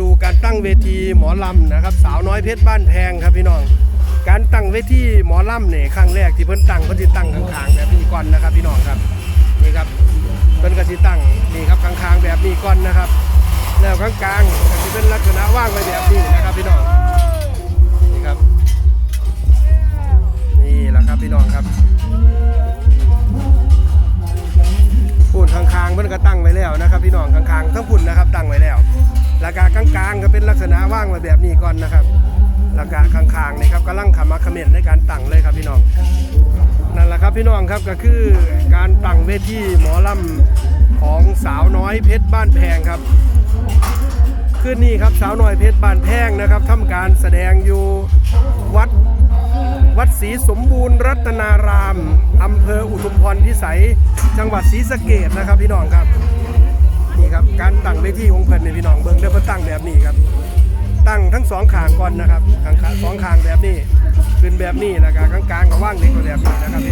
ดูการตั้งเวทีหมอลำนะครับ สาวน้อยเพชรบ้านแพงครับพี่น้อง การตั้งเวทีหมอลำเนี่ยครั้งแรกที่เพิ่นตั้งเพิ่นสิตั้งข้างๆแบบนี้ก่อนนะครับพี่น้องครับนี่ครับเพิ่นก็สิตั้งนี่ครับข้างๆแบบนี้ก่อนนะครับ แล้วกลางๆก็สิเป็นลักษณะว่างไว้แบบนี้นะครับพี่น้องนี่ครับนี่แหละครับพี่น้องครับพูนข้างๆมันก็ตั้งไว้แล้วนะครับ พี่น้องข้างๆทั้งพุ่น แล้วก็กลางๆ ก็เป็นลักษณะว่างไว้แบบนี้ก่อนนะครับแล้วก็ข้างๆนี่ครับกำลังขมักเขม้นในการตั้งเลยครับพี่น้องนั่นแหละครับพี่น้องครับก็คือการตั้งเวทีหมอลำของสาวน้อยเพชรบ้านแพงครับคืนนี้ครับสาวน้อยเพชรบ้านแพงนะครับทำการแสดงอยู่วัดวัดศรีสมบูรณ์รัตนารามอำเภออุทุมพรพิสัย จังหวัดศรีสะเกดนะครับพี่น้องครับ เวทีของเพิ่นในยพี่น้องเบิ่งเด้อเพิ่นตั้งแบบนี้ครับ ตั้งทั้งสองขางก่อนนะครับขางสองขางแบบนี้ขึ้นแบบนี้แล้วก็กลางๆก็ว่างเล็กกว่าแบบนี้นะครับพี่น้องครับ